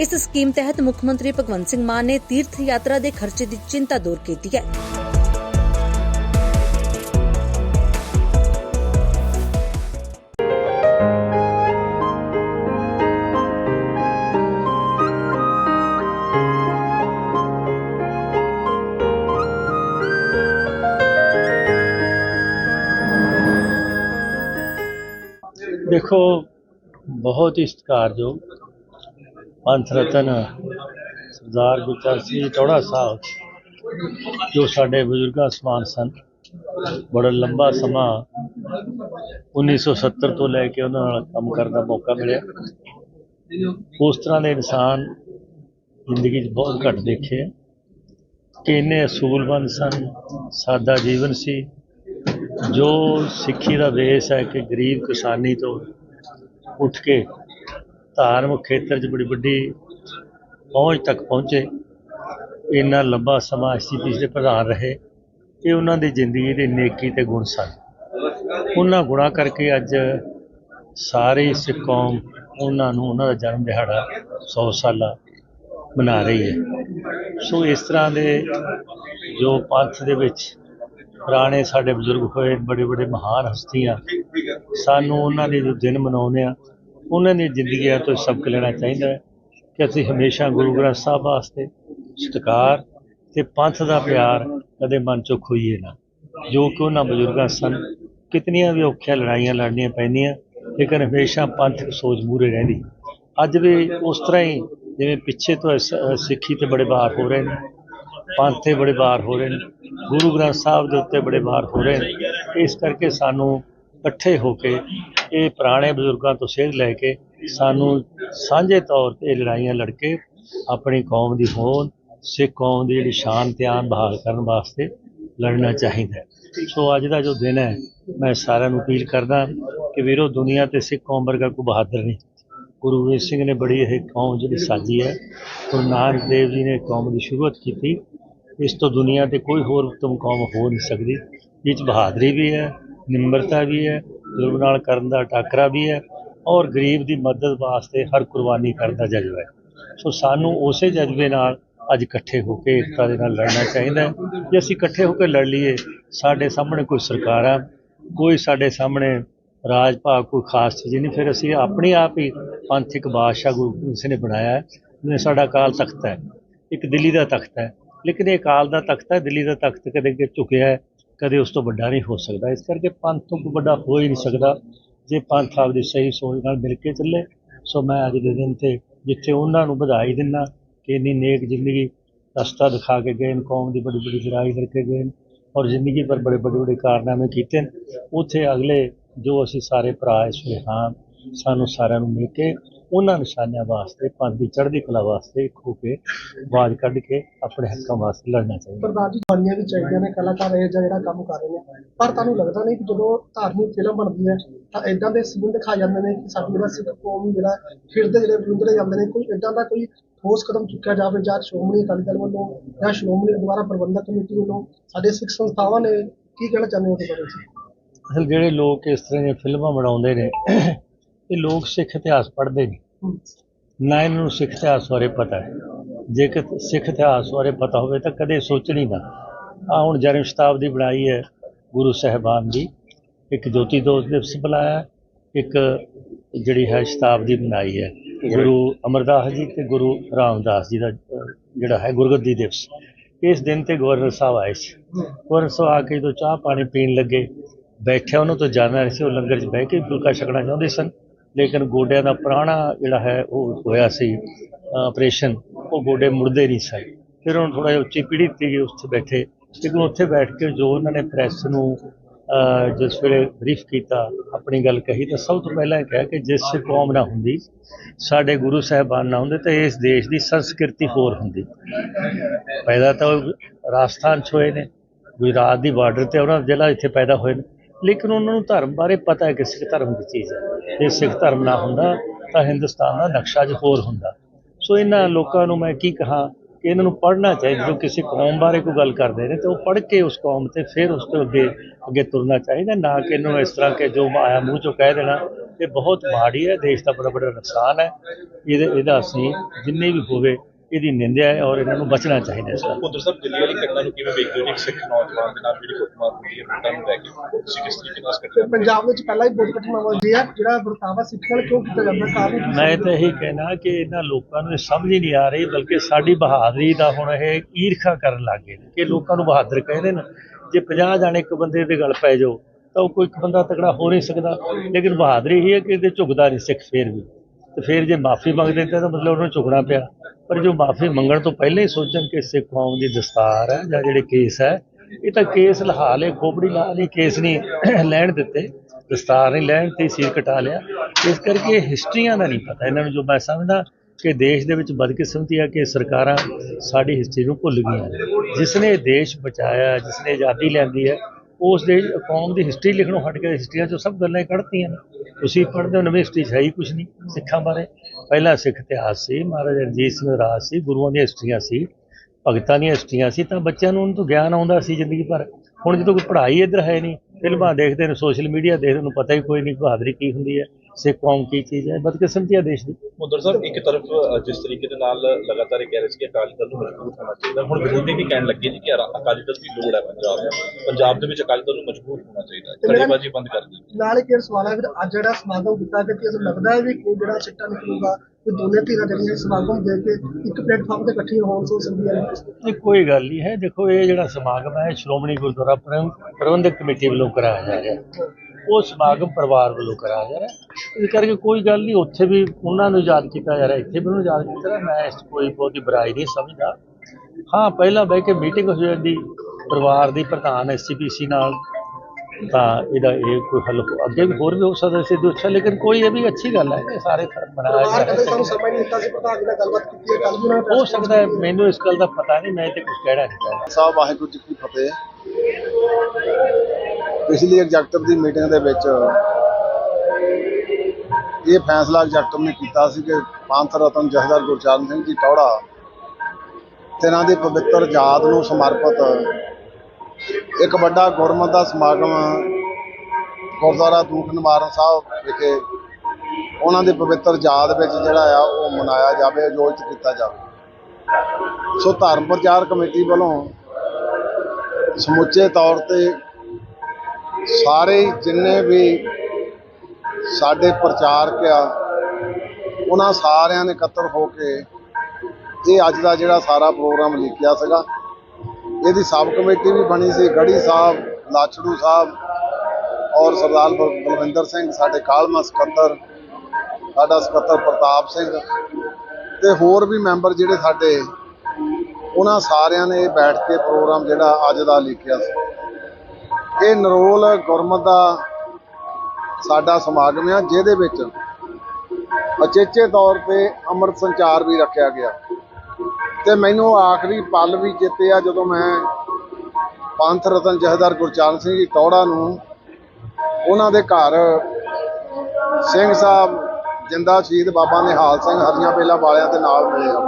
ਇਸ ਸਕੀਮ ਤਹਿਤ ਮੁੱਖ ਮੰਤਰੀ ਭਗਵੰਤ ਸਿੰਘ ਮਾਨ ਨੇ ਤੀਰਥ ਯਾਤਰਾ ਦੇ ਖਰਚੇ ਦੀ ਚਿੰਤਾ ਦੂਰ ਕੀਤੀ ਹੈ। ਦੇਖੋ, ਬਹੁਤ ਹੀ ਸਤਿਕਾਰਯੋਗ ਪੰਥ ਰਤਨ ਸਰਦਾਰ ਗੁਰਚਰਨ ਸਿੰਘ ਜੀ ਸਾਹਿਬ, ਜੋ ਸਾਡੇ ਬਜ਼ੁਰਗਾਂ ਸਮਾਨ ਸਨ, ਬੜਾ ਲੰਬਾ ਸਮਾਂ 1970 ਤੋਂ ਲੈ ਕੇ ਉਹਨਾਂ ਨਾਲ ਕੰਮ ਕਰਨ ਦਾ ਮੌਕਾ ਮਿਲਿਆ। ਉਸ ਤਰ੍ਹਾਂ ਦੇ ਇਨਸਾਨ ਜ਼ਿੰਦਗੀ 'ਚ ਬਹੁਤ ਘੱਟ ਦੇਖੇ ਆ ਕਿ ਇੰਨੇ ਅਸੂਲਬੰਦ ਸਨ, ਸਾਦਾ ਜੀਵਨ ਸੀ। ਜੋ ਸਿੱਖੀ ਦਾ ਵੇਸ ਹੈ ਕਿ ਗਰੀਬ ਕਿਸਾਨੀ ਤੋਂ ਉੱਠ ਕੇ ਧਾਰਮਿਕ ਖੇਤਰ 'ਚ ਬੜੀ ਵੱਡੀ ਪਹੁੰਚ ਤੱਕ ਪਹੁੰਚੇ। ਇੰਨਾ ਲੰਬਾ ਸਮਾਂ ਐਸਜੀਪੀਸੀ ਦੇ ਪ੍ਰਧਾਨ ਰਹੇ, ਇਹ ਉਹਨਾਂ ਦੀ ਜ਼ਿੰਦਗੀ ਦੇ ਨੇਕੀ ਤੇ ਗੁਣ ਸਨ। ਉਹਨਾਂ ਗੁਣਾਂ ਕਰਕੇ ਅੱਜ ਸਾਰੀ ਸਿੱਖ ਕੌਮ ਉਹਨਾਂ ਨੂੰ ਉਹਨਾਂ ਦਾ ਜਨਮ ਦਿਹਾੜਾ 100 ਸਾਲਾ ਮਨਾ ਰਹੀ ਹੈ। ਸੋ ਇਸ ਤਰ੍ਹਾਂ ਦੇ ਜੋ ਪੰਥ ਦੇ ਵਿੱਚ ਪੁਰਾਣੇ ਸਾਡੇ ਬਜ਼ੁਰਗ ਹੋਏ ਬੜੇ ਬੜੇ ਮਹਾਨ ਹਸਤੀਆਂ, ਸਾਨੂੰ ਉਹਨਾਂ ਦੇ ਜੋ ਦਿਨ ਮਨਾਉਂਦੇ ਆ ਉਹਨਾਂ ਦੀ ਜ਼ਿੰਦਗੀਆਂ ਤੋਂ ਸਬਕ ਲੈਣਾ ਚਾਹੀਦਾ ਹੈ ਕਿ ਅਸੀਂ ਹਮੇਸ਼ਾ ਗੁਰੂ ਗ੍ਰੰਥ ਸਾਹਿਬ ਵਾਸਤੇ ਸਤਿਕਾਰ ਤੇ ਪੰਥ ਦਾ ਪਿਆਰ ਕਦੇ ਮਨ ਚੋਂ ਖੋਈਏ ਨਾ। ਜੋ ਕਿ ਉਹਨਾਂ ਬਜ਼ੁਰਗਾਂ ਸਨ, ਕਿਤਨੀਆਂ ਵੀ ਔਖੀਆਂ ਲੜਾਈਆਂ ਲੜਨੀਆਂ ਪੈਂਦੀਆਂ, ਲੇਕਿਨ ਹਮੇਸ਼ਾ ਪੰਥਕ ਸੋਚ ਮੂਰੇ ਰਹਿੰਦੀ। ਅੱਜ ਵੀ ਉਸ ਤਰ੍ਹਾਂ ਹੀ ਜਿਵੇਂ ਪਿੱਛੇ ਤੋਂ ਸਿੱਖੀ ਤੇ ਬੜੇ ਬਾਹਰ ਹੋ ਰਹੇ ਨੇ, ਪੰਥ ਤੇ ਬੜੇ ਬਾਹਰ ਹੋ ਰਹੇ ਨੇ, ਗੁਰੂ ਗ੍ਰੰਥ ਸਾਹਿਬ ਦੇ ਉੱਤੇ ਬੜੇ ਬਾਹਰ ਹੋ ਰਹੇ ਨੇ, ਇਸ ਕਰਕੇ ਸਾਨੂੰ ਇਕੱਠੇ ਹੋ ਕੇ ਇਹ ਪੁਰਾਣੇ ਬਜ਼ੁਰਗਾਂ ਤੋਂ ਸੇਧ ਲੈ ਕੇ ਸਾਨੂੰ ਸਾਂਝੇ ਤੌਰ ਤੇ ਇਹ ਲੜਾਈਆਂ ਲੜ ਕੇ ਆਪਣੀ ਕੌਮ ਦੀ ਹੋਂਦ, ਸਿੱਖ ਕੌਮ ਦੀ ਜਿਹੜੀ ਸ਼ਾਨ ਤੇ ਆਨ ਬਹਾਲ ਕਰਨ ਵਾਸਤੇ ਲੜਨਾ ਚਾਹੀਦਾ ਸੋ ਅੱਜ ਦਾ ਜੋ ਦਿਨ ਹੈ, ਮੈਂ ਸਾਰਿਆਂ ਨੂੰ ਅਪੀਲ ਕਰਦਾ ਕਿ ਵੀਰੋ ਦੁਨੀਆ ਤੇ ਸਿੱਖ ਕੌਮ ਵਰਗਾ ਕੋਈ ਬਹਾਦਰ ਨਹੀਂ। ਗੁਰੂ ਗੋਬਿੰਦ ਸਿੰਘ ਨੇ ਬੜੀ ਇਹ ਕੌਮ ਜਿਹੜੀ ਸਾਜੀ ਹੈ, ਗੁਰੂ ਨਾਨਕ ਦੇਵ ਜੀ ਨੇ ਕੌਮ ਦੀ ਸ਼ੁਰੂਆਤ ਕੀਤੀ। ਇਸ ਤੋਂ ਦੁਨੀਆ ਤੇ ਕੋਈ ਹੋਰ ਉੱਤਮ ਕੌਮ ਹੋ ਨਹੀਂ ਸਕਦੀ। ਇਹ 'ਚ ਬਹਾਦਰੀ ਵੀ ਹੈ ਨਿਮਰਤਾ ਵੀ ਹੈ ਜ਼ੁਲਮ ਨਾਲ ਕਰਨ ਦਾ ਟਾਕਰਾ ਵੀ ਹੈ ਔਰ ਗਰੀਬ ਦੀ ਮਦਦ ਵਾਸਤੇ ਹਰ ਕੁਰਬਾਨੀ ਕਰਨ ਦਾ ਜਜ਼ਬਾ ਹੈ। ਸੋ ਸਾਨੂੰ ਉਸੇ ਜਜ਼ਬੇ ਨਾਲ ਅੱਜ ਇਕੱਠੇ ਹੋ ਕੇ ਏਕਤਾ ਦੇ ਨਾਲ ਲੜਨਾ ਚਾਹੀਦਾ ਹੈ। ਜੇ ਅਸੀਂ ਇਕੱਠੇ ਹੋ ਕੇ ਲੜ ਲਈਏ, ਸਾਡੇ ਸਾਹਮਣੇ ਕੋਈ ਸਰਕਾਰਾਂ ਕੋਈ ਸਾਡੇ ਸਾਹਮਣੇ ਰਾਜ ਭਾਗ ਕੋਈ ਖਾਸ ਚੀਜ਼ ਨਹੀਂ, ਫਿਰ ਅਸੀਂ ਆਪਣੇ ਆਪ ਹੀ ਪੰਥਿਕ ਬਾਦਸ਼ਾਹ ਗੁਰੂ ਗੋਬਿੰਦ ਸਿੰਘ ਨੇ ਬਣਾਇਆ ਹੈ, ਜਿਵੇਂ ਸਾਡਾ ਅਕਾਲ ਤਖਤ ਹੈ, ਇੱਕ ਦਿੱਲੀ ਦਾ ਤਖਤ ਹੈ। ਲੇਕਿਨ ਇਹ ਅਕਾਲ ਦਾ ਤਖਤ ਹੈ, ਦਿੱਲੀ ਦਾ ਤਖਤ ਕਦੇ ਝੁਕਿਆ ਹੈ ਕਦੇ ਉਸ ਤੋਂ ਵੱਡਾ ਨਹੀਂ ਹੋ ਸਕਦਾ। ਇਸ ਕਰਕੇ ਪੰਥ ਤੋਂ ਵੱਡਾ ਹੋ ਹੀ ਨਹੀਂ ਸਕਦਾ। ਜੇ ਪੰਥ ਆਪਦੀ ਸਹੀ ਸੋਚ ਨਾਲ ਮਿਲ ਕੇ ਚੱਲੇ, ਸੋ ਮੈਂ ਅੱਜ ਦੇ ਦਿਨ ਤੇ ਜਿੱਥੇ ਉਹਨਾਂ ਨੂੰ ਵਧਾਈ ਦਿੰਦਾ ਕਿ ਇੰਨੀ ਨੇਕ ਜ਼ਿੰਦਗੀ ਰਸਤਾ ਦਿਖਾ ਕੇ ਗਏ ਨੇ, ਕੌਮ ਦੀ ਬੜੀ ਬੜੀ ਲੜਾਈ ਕਰਕੇ ਗਏ ਨੇ ਔਰ ਜ਼ਿੰਦਗੀ ਪਰ ਬੜੇ ਬੜੇ ਬੜੇ ਕਾਰਨਾਮੇ ਕੀਤੇ ਨੇ। ਉੱਥੇ ਅਗਲੇ ਜੋ ਅਸੀਂ ਸਾਰੇ ਭਰਾ ਇਸ ਵੇਲੇ ਹਾਂ, ਸਾਨੂੰ ਸਾਰਿਆਂ ਨੂੰ ਮਿਲ ਕੇ ਉਹਨਾਂ ਨਿਸ਼ਾਨਿਆਂ ਵਾਸਤੇ ਪੰਥ ਦੀ ਚੜ੍ਹਦੀ ਕਲਾ ਵਾਸਤੇ ਹੋ ਕੇ ਆਵਾਜ਼ ਕੱਢ ਕੇ ਆਪਣੇ ਹੱਕਾਂ ਵਾਸਤੇ ਲੜਨਾ ਚਾਹੀਦਾ। ਪ੍ਰਧਾਨ ਜੀ ਵੀ ਚਾਹੀਦੀਆਂ ਨੇ ਕਲਾਕਾਰ ਇਹ ਜਿਹੜਾ ਕੰਮ ਕਰ ਰਹੇ ਨੇ। ਪਰ ਤੁਹਾਨੂੰ ਲੱਗਦਾ ਨਹੀਂ ਕਿ ਜਦੋਂ ਧਾਰਮਿਕ ਫਿਲਮ ਬਣਦੀ ਹੈ ਤਾਂ ਇਦਾਂ ਦੇ ਸੀਨ ਦਿਖਾਏ ਜਾਂਦੇ ਨੇ ਕਿ ਸਾਡੀ ਜਿਹੜਾ ਸਿੱਖ ਕੌਮ ਜਿਹੜਾ ਫਿਰਦੇ ਜਿਹੜੇ ਬਲੁੰਦਰੇ ਜਾਂਦੇ ਨੇ ਕੋਈ ਇਦਾਂ ਦਾ ਕੋਈ ਠੋਸ ਕਦਮ ਚੁੱਕਿਆ ਜਾਵੇ ਜਾਂ ਸ਼੍ਰੋਮਣੀ ਅਕਾਲੀ ਦਲ ਵੱਲੋਂ ਜਾਂ ਸ਼੍ਰੋਮਣੀ ਗੁਰਦੁਆਰਾ ਪ੍ਰਬੰਧਕ ਕਮੇਟੀ ਵੱਲੋਂ ਸਾਡੇ ਸਿੱਖ ਸੰਸਥਾਵਾਂ ਨੇ ਕੀ ਕਹਿਣਾ ਚਾਹੁੰਦੇ ਹੋ ਤੁਸੀਂ ਅਸਲ ਜਿਹੜੇ ਲੋਕ ਇਸ ਤਰ੍ਹਾਂ ਦੀਆਂ ਫਿਲਮਾਂ ਬਣਾਉਂਦੇ ਨੇ ਇਹ ਲੋਕ ਸਿੱਖ ਇਤਿਹਾਸ ਪੜ੍ਹਦੇ ਨਹੀਂ। ਨਾ ਇਹਨਾਂ ਨੂੰ ਸਿੱਖ ਇਤਿਹਾਸ ਬਾਰੇ ਪਤਾ ਹੈ। ਜੇਕਰ ਸਿੱਖ ਇਤਿਹਾਸ ਬਾਰੇ ਪਤਾ ਹੋਵੇ ਤਾਂ ਕਦੇ ਸੋਚਣੀ ਨਾ। ਆ ਹੁਣ ਜਨਮ ਸ਼ਤਾਬਦੀ ਬਣਾਈ ਹੈ ਗੁਰੂ ਸਾਹਿਬਾਨ ਦੀ। ਇੱਕ ਜੋਤੀ ਦੋਸ ਦਿਵਸ ਬੁਲਾਇਆ ਇੱਕ ਜਿਹੜੀ ਹੈ ਸ਼ਤਾਬਦੀ ਬਣਾਈ ਹੈ। ਗੁਰੂ ਅਮਰਦਾਸ ਜੀ ਤੇ ਗੁਰੂ ਰਾਮਦਾਸ ਜੀ ਦਾ, ਜਿਹੜਾ ਹੈ ਗੁਰਗੱਦੀ ਦਿਵਸ। ਇਸ ਦਿਨ ਤੇ ਗਵਰਨਰ ਸਾਹਿਬ ਆਏ ਸੀ। ਗਵਰਨਰ ਸਾਹਿਬ ਆ ਕੇ ਜਦੋਂ ਚਾਹ ਪਾਣੀ ਪੀਣ ਲੱਗੇ, ਬੈਠਿਆ ਉਹਨੂੰ ਤਾਂ ਜਾਣਦਾ ਸੀ, ਉਹ ਲੰਗਰ 'ਚ ਬਹਿ ਕੇ ਫੁਲਕਾ ਛਕਣਾ ਚਾਹੁੰਦੇ ਸਨ। ਲੇਕਿਨ ਗੋਡਿਆਂ ਦਾ ਪੁਰਾਣਾ ਜਿਹੜਾ ਹੈ ਉਹ ਹੋਇਆ ਸੀ ਆਪਰੇਸ਼ਨ ਉਹ ਗੋਡੇ ਮੁੜਦੇ ਨਹੀਂ ਸਨ। ਫਿਰ ਉਹਨੂੰ ਥੋੜਾ ਜਿਹਾ ਉੱਚੀ ਪੀੜੀ ਦਿੱਤੀ ਗਈ ਉੱਥੇ ਬੈਠੇ। ਲੇਕਿਨ ਉੱਥੇ ਬੈਠ ਕੇ ਜੋ ਉਹਨਾਂ ਨੇ ਪ੍ਰੈਸ ਨੂੰ ਜਿਸ ਵੇਲੇ ਬਰੀਫ ਕੀਤਾ, ਆਪਣੀ ਗੱਲ ਕਹੀ, ਤਾਂ ਸਭ ਤੋਂ ਪਹਿਲਾਂ ਇਹ ਕਿਹਾ ਕਿ ਜਿਸ ਕੌਮ ਨਾ ਹੁੰਦੀ, ਸਾਡੇ ਗੁਰੂ ਸਾਹਿਬਾਨ ਨਾ ਹੁੰਦੇ, ਤਾਂ ਇਸ ਦੇਸ਼ ਦੀ ਸੰਸਕ੍ਰਿਤੀ ਹੋਰ ਹੁੰਦੀ। ਪੈਦਾ ਤਾਂ ਰਾਜਸਥਾਨ 'ਚ ਹੋਏ ਨੇ, ਗੁਜਰਾਤ ਦੀ ਬਾਰਡਰ ਤੇ ਉਹਨਾਂ ਜ਼ਿਲ੍ਹਾ ਇੱਥੇ ਪੈਦਾ ਹੋਏ ਨੇ। ਲੇਕਿਨ ਉਹਨਾਂ ਨੂੰ ਧਰਮ ਬਾਰੇ ਪਤਾ ਹੈ ਕਿ ਸਿੱਖ ਧਰਮ ਦੀ ਚੀਜ਼ ਹੈ। ਜੇ ਸਿੱਖ ਧਰਮ ਨਾ ਹੁੰਦਾ, ਤਾਂ ਹਿੰਦੁਸਤਾਨ ਦਾ ਨਕਸ਼ਾ ਜ ਹੋਰ ਹੁੰਦਾ। ਸੋ ਇਹਨਾਂ ਲੋਕਾਂ ਨੂੰ ਮੈਂ ਕੀ ਕਹਾਂ ਕਿ ਇਹਨਾਂ ਨੂੰ ਪੜ੍ਹਨਾ ਚਾਹੀਦਾ, ਜੋ ਕਿਸੇ ਕੌਮ ਬਾਰੇ ਕੋਈ ਗੱਲ ਕਰਦੇ ਨੇ, ਤੇ ਉਹ ਪੜ੍ਹ ਕੇ ਉਸ ਕੌਮ ਤੇ ਫਿਰ ਉਸ ਤੋਂ ਅੱਗੇ ਅੱਗੇ ਤੁਰਨਾ ਚਾਹੀਦਾ, ਨਾ ਕਿ ਇਹਨੂੰ ਇਸ ਤਰ੍ਹਾਂ ਕਿ ਜੋ ਆਇਆ ਮੂੰਹ ਚੋਂ ਕਹਿ ਦੇਣਾ, ਇਹ ਬਹੁਤ ਮਾੜੀ ਹੈ, ਦੇਸ਼ ਦਾ ਬੜਾ ਬੜਾ ਨੁਕਸਾਨ ਹੈ। ਇਹਦੇ, ਇਹਦਾ ਅਸੀਂ ਜਿੰਨੇ ਵੀ ਹੋਵੇ ਇਹਦੀ ਨਿੰਦਿਆ ਹੈ ਔਰ ਇਹਨਾਂ ਨੂੰ ਬਚਣਾ ਚਾਹੀਦਾ ਇਸ ਗੱਲ ਉਧਰ ਸਭ ਦਿੱਲੀ ਵਾਲੀ ਘਟਨਾ ਨੂੰ ਕਿਵੇਂ ਵੇਖਦੇ ਹੋ? ਜੀ ਇੱਕ ਸਿੱਖ ਨੌਜਵਾਨ ਦੇ ਨਾਲ ਜਿਹੜੀ ਕੁੱਟਮਾਰ ਹੁੰਦੀ ਹੈ ਵੋਟਾਂ ਨੂੰ ਲੈ ਕੇ ਤੁਸੀਂ ਕਿਸ ਤਰੀਕੇ ਨਾਲ ਘਟਨਾ ਨੂੰ ਪੰਜਾਬ ਵਿੱਚ ਪਹਿਲਾਂ ਹੀ ਬਹੁਤ ਘਟਨਾਵਾਂ ਹੋਈਆਂ ਜਿਹੜਾ ਵਰਤਾਵਾ ਸਿੱਖਾਂ ਨਾਲ ਕਿਉਂ ਕੀਤਾ ਜਾਂਦਾ ਕਾਰਨ ਮੈਂ ਤਾਂ ਇਹੀ ਕਹਿਣਾ ਕਿ ਇਹਨਾਂ ਲੋਕਾਂ ਨੂੰ ਇਹ ਸਮਝ ਹੀ ਨਹੀਂ ਆ ਰਹੀ ਬਲਕਿ ਸਾਡੀ ਬਹਾਦਰੀ ਦਾ ਹੁਣ ਇਹ ਈਰਖਾ ਕਰਨ ਲੱਗ ਗਏ ਨੇ ਕਿ ਲੋਕਾਂ ਨੂੰ ਬਹਾਦਰ ਕਹਿੰਦੇ ਨੇ ਜੇ 50 ਜਾਣੇ ਇੱਕ ਬੰਦੇ ਦੇ ਗਲ ਪੈ ਜਾਓ ਤਾਂ ਉਹ ਕੋਈ ਇੱਕ ਬੰਦਾ ਤਕੜਾ ਹੋ ਨਹੀਂ ਸਕਦਾ। ਲੇਕਿਨ ਬਹਾਦਰੀ ਇਹ ਹੈ ਕਿ ਇਹਦੇ ਝੁਕਦਾ ਨਹੀਂ ਸਿੱਖ ਫੇਰ ਵੀ। ਤੇ ਫਿਰ ਜੇ ਮਾਫੀ ਮੰਗਦੇ ਤਾਂ ਮਤਲਬ ਉਹਨੂੰ ਝੁਕਣਾ ਪਿਆ। ਪਰ ਜੋ ਮਾਫੀ ਮੰਗਣ ਤੋਂ ਪਹਿਲਾਂ ਹੀ ਸੋਚਣ ਕਿ ਸਿੱਖ ਕੌਮ ਦੀ ਦਸਤਾਰ ਹੈ ਜਾਂ ਜਿਹੜੇ ਕੇਸ ਹੈ, ਇਹ ਤਾਂ ਕੇਸ ਲਹਾ ਲਏ ਖੋਪੜੀ ਲਾ ਲਈ, ਕੇਸ ਨਹੀਂ ਲੈਣ ਦਿੱਤੇ, ਦਸਤਾਰ ਨਹੀਂ ਲੈਣ ਤੇ ਸਿਰ ਕਟਾ ਲਿਆ। ਇਸ ਕਰਕੇ ਹਿਸਟਰੀਆਂ ਦਾ ਨਹੀਂ ਪਤਾ। ਇਹਨਾਂ ਨੂੰ ਜੋ ਮੈਂ ਸਮਝਦਾ ਕਿ ਦੇਸ਼ ਦੇ ਵਿੱਚ ਬਦਕਿਸਮਤੀ ਹੈ ਕਿ ਸਰਕਾਰਾਂ ਸਾਡੀ ਹਿਸਟਰੀ ਨੂੰ ਭੁੱਲ ਗਈਆਂ ਨੇ। ਜਿਸ ਨੇ ਦੇਸ਼ ਬਚਾਇਆ, ਜਿਸ ਨੇ ਆਜ਼ਾਦੀ ਲੈਂਦੀ ਹੈ ਉਸ ਦੇ ਕੌਮ ਦੀ ਹਿਸਟਰੀ ਲਿਖਣੋਂ ਹਟ ਕੇ ਹਿਸਟਰੀਆਂ ਚੋਂ ਸਭ ਗੱਲਾਂ ਕੱਢਤੀਆਂ ਨੇ। ਤੁਸੀਂ ਪੜ੍ਹਦੇ ਹੋ, ਨਵੀਂ ਹਿਸਟਰੀ 'ਚ ਹੈ ਹੀ ਕੁਝ ਨਹੀਂ ਸਿੱਖਾਂ ਬਾਰੇ। ਪਹਿਲਾ ਸਿੱਖ ਇਤਿਹਾਸ ਸੀ, ਮਹਾਰਾਜਾ ਰਣਜੀਤ ਸਿੰਘ ਰਾਜ ਸੀ, ਗੁਰੂਆਂ ਦੀਆਂ ਹਿਸਟਰੀਆਂ ਸੀ, ਭਗਤਾਂ ਦੀਆਂ ਹਿਸਟਰੀਆਂ ਸੀ, ਤਾਂ ਬੱਚਿਆਂ ਨੂੰ ਉਹਨਾਂ ਤੋਂ ਗਿਆਨ ਆਉਂਦਾ ਸੀ ਜ਼ਿੰਦਗੀ ਭਰ। ਹੁਣ ਜਦੋਂ ਕੋਈ ਪੜ੍ਹਾਈ ਇੱਧਰ ਹੈ ਨਹੀਂ, ਫਿਲਮਾਂ ਦੇਖਦੇ ਨੇ ਸੋਸ਼ਲ ਮੀਡੀਆ ਦੇਖਦੇ ਨੂੰ ਪਤਾ ਹੀ ਕੋਈ ਨਹੀਂ ਬਹਾਦਰੀ ਕੀ ਹੁੰਦੀ ਹੈ। ਸਿੱਖ ਕੌਮ ਕੀ ਚੀਜ਼ ਹੈ? ਬਦਕਿਸਮਤੀ ਹੈ ਦੇਸ਼ ਦੀ। ਉਧਰ ਸਾਹਿਬ ਇੱਕ ਤਰਫ ਜਿਸ ਤਰੀਕੇ ਦੇ ਨਾਲ ਲਗਾਤਾਰ ਇਹ ਕਹਿ ਰਹੇ ਸੀ ਕਿ ਅਕਾਲੀ ਦਲ ਨੂੰ ਮਜ਼ਬੂਤ ਹੋਣਾ ਚਾਹੀਦਾ ਹੁਣ ਵਿਰੋਧੀ ਵੀ ਕਹਿਣ ਲੱਗੇ ਜੀ ਕਿ ਅਕਾਲੀ ਦਲ ਦੀ ਲੋੜ ਹੈ ਪੰਜਾਬ ਨੂੰ। ਪੰਜਾਬ ਦੇ ਵਿੱਚ ਅਕਾਲੀ ਦਲ ਨੂੰ ਮਜ਼ਬੂਤ ਹੋਣਾ ਚਾਹੀਦਾ ਕੜੇਬਾਜ਼ੀ ਬੰਦ ਕਰ ਦਿੱਤੀ। ਨਾਲ ਇੱਕ ਇਹ ਸਵਾਲ ਹੈ ਕਿ ਅੱਜ ਜਿਹੜਾ ਸਮਾਗਮ ਕੀਤਾ ਕਿ ਇਹ ਲੱਗਦਾ ਹੈ ਵੀ ਕੋਈ ਜਿਹੜਾ ਸਿੱਟਾ ਨਿਕਲੂਗਾ ਕਿ ਦੋਨੇ ਧਿਰਾਂ ਜਿਹੜੀਆਂ ਸਮਾਗਮ ਦੇ ਕੇ ਇੱਕ ਪਲੇਟਫਾਰਮ ਤੇ ਇਕੱਠੀਆਂ ਹੋਣ ਸੋ ਨੇ ਇਹ ਕੋਈ ਗੱਲ ਨਹੀਂ ਹੈ। ਦੇਖੋ ਇਹ ਜਿਹੜਾ ਸਮਾਗਮ ਹੈ ਸ਼੍ਰੋਮਣੀ ਗੁਰਦੁਆਰਾ ਪ੍ਰਬੰਧ- ਪ੍ਰਬੰਧਕ ਕਮੇਟੀ ਵੱਲੋਂ ਕਰਾਇਆ ਜਾ ਰਿਹਾ ਹੈ। ਉਹ ਸਮਾਗਮ ਪਰਿਵਾਰ ਵੱਲੋਂ ਕਰਾਇਆ ਜਾ ਰਿਹਾ ਹੈ। ਇਸ ਕਰਕੇ ਕੋਈ ਗੱਲ ਨਹੀਂ ਉੱਥੇ ਵੀ ਉਹਨਾਂ ਨੂੰ ਯਾਦ ਕੀਤਾ ਜਾ ਰਿਹਾ ਇੱਥੇ ਵੀ ਉਹਨੂੰ ਯਾਦ ਕੀਤਾ ਜਾ ਰਿਹਾ। ਮੈਂ ਇਸ ਕੋਈ ਬਹੁਤੀ ਬੁਰਾਈ ਨਹੀਂ ਸਮਝਦਾ। ਹਾਂ ਪਹਿਲਾਂ ਬਹਿ ਕੇ ਮੀਟਿੰਗ ਹੋ ਜਾਂਦੀ ਪਰਿਵਾਰ ਦੀ ਪ੍ਰਧਾਨ ਐਸਸੀਪੀਸੀ ਨਾਲ ਤਾਂ ਇਹਦਾ ਇਹ ਕੋਈ ਹੱਲ ਹੋ- ਅੱਗੇ ਵੀ ਹੋਰ ਵੀ ਹੋ ਸਕਦਾ ਸੀ ਅੱਛਾ ਲੇਕਿਨ ਕੋਈ ਇਹ ਵੀ ਅੱਛੀ ਗੱਲ ਹੈ ਕਿ ਸਾਰੇ ਮਨਾਇਆ ਜਾ ਕਦੇ ਰਿਹਾ ਹੋ ਸਕਦਾ ਹੈ ਮੈਨੂੰ ਇਸ ਗੱਲ ਦਾ ਪਤਾ ਨਹੀਂ ਮੈਂ ਤੇ ਕੁਝ ਕਹਿਣਾ ਨਹੀਂ ਚਾਹੁੰਦਾ। ਸਾਹਿਬ ਵਾਹਿਗੁਰੂ ਜੀ ਕੀ ਫਤਿਹ। ਪਿਛਲੀ ਐਗਜ਼ੈਕਟਿਵ ਦੀ ਮੀਟਿੰਗ ਦੇ ਵਿੱਚ ਇਹ ਫੈਸਲਾ ਐਗਜ਼ੈਕਟਿਵ ਨੇ ਕੀਤਾ ਸੀ ਕਿ ਪੰਥ ਰਤਨ ਜਥੇਦਾਰ ਗੁਰਚਰਨ ਸਿੰਘ ਜੀ ਟੌੜਾ ਤਿੰਨਾਂ ਦੀ ਪਵਿੱਤਰ ਯਾਦ ਨੂੰ ਸਮਰਪਿਤ ਇੱਕ ਵੱਡਾ ਗੁਰਮਤ ਦਾ ਸਮਾਗਮ ਗੁਰਦੁਆਰਾ ਦੂਖ ਨਿਵਾਰਨ ਸਾਹਿਬ ਵਿਖੇ ਉਹਨਾਂ ਦੀ ਪਵਿੱਤਰ ਯਾਦ ਵਿੱਚ ਜਿਹੜਾ ਆ ਉਹ ਮਨਾਇਆ ਜਾਵੇ, ਆਯੋਜਿਤ ਕੀਤਾ ਜਾਵੇ। ਸੋ ਧਰਮ ਪ੍ਰਚਾਰ ਕਮੇਟੀ ਵੱਲੋਂ ਸਮੁੱਚੇ ਤੌਰ ਤੇ ਸਾਰੇ ਜਿੰਨੇ ਵੀ ਸਾਡੇ ਪ੍ਰਚਾਰਕ ਆ, ਉਹਨਾਂ ਸਾਰਿਆਂ ਨੇ ਇਕੱਤਰ ਹੋ ਕੇ ਇਹ ਅੱਜ ਦਾ ਜਿਹੜਾ ਸਾਰਾ ਪ੍ਰੋਗਰਾਮ ਲਿਖਿਆ ਸੀਗਾ। ਇਹਦੀ ਸਬ ਕਮੇਟੀ ਵੀ ਬਣੀ ਸੀ, ਗੜੀ ਸਾਹਿਬ, ਲਾਛੜੂ ਸਾਹਿਬ ਔਰ ਸਰਦਾਰ ਬਲ- ਬਲਵਿੰਦਰ ਸਿੰਘ, ਸਾਡੇ ਕਾਲਮਾ ਸਕੱਤਰ, ਸਾਡਾ ਸਕੱਤਰ ਪ੍ਰਤਾਪ ਸਿੰਘ ਤੇ ਹੋਰ ਵੀ ਮੈਂਬਰ ਜਿਹੜੇ ਸਾਡੇ, ਉਹਨਾਂ ਸਾਰਿਆਂ ਨੇ ਬੈਠ ਕੇ ਪ੍ਰੋਗਰਾਮ ਜਿਹੜਾ ਅੱਜ ਦਾ ਲਿਖਿਆ ਸੀ। ਇਹ ਨਰੋਲ ਗੁਰਮਤ ਦਾ ਸਾਡਾ ਸਮਾਗਮ ਆ, ਜਿਹਦੇ ਵਿੱਚ ਅਚੇਚੇ ਤੌਰ ਤੇ ਅੰਮ੍ਰਿਤ ਸੰਚਾਰ ਵੀ ਰੱਖਿਆ ਗਿਆ। ਤੇ ਮੈਨੂੰ ਆਖਰੀ ਪਲ ਵੀ ਚੇਤੇ ਆ, ਜਦੋਂ ਮੈਂ ਪੰਥ ਰਤਨ ਜਥੇਦਾਰ ਗੁਰਚਰਨ ਸਿੰਘ ਜੀ ਟੌੜਾ ਨੂੰ ਉਹਨਾਂ ਦੇ ਘਰ ਸਿੰਘ ਸਾਹਿਬ ਜਿੰਦਾ ਸ਼ਹੀਦ ਬਾਬਾ ਨਿਹਾਲ ਸਿੰਘ ਹਰੀਆਂ ਬੇਲਾ ਵਾਲਿਆਂ ਦੇ ਨਾਲ ਮਿਲੇ ਆ।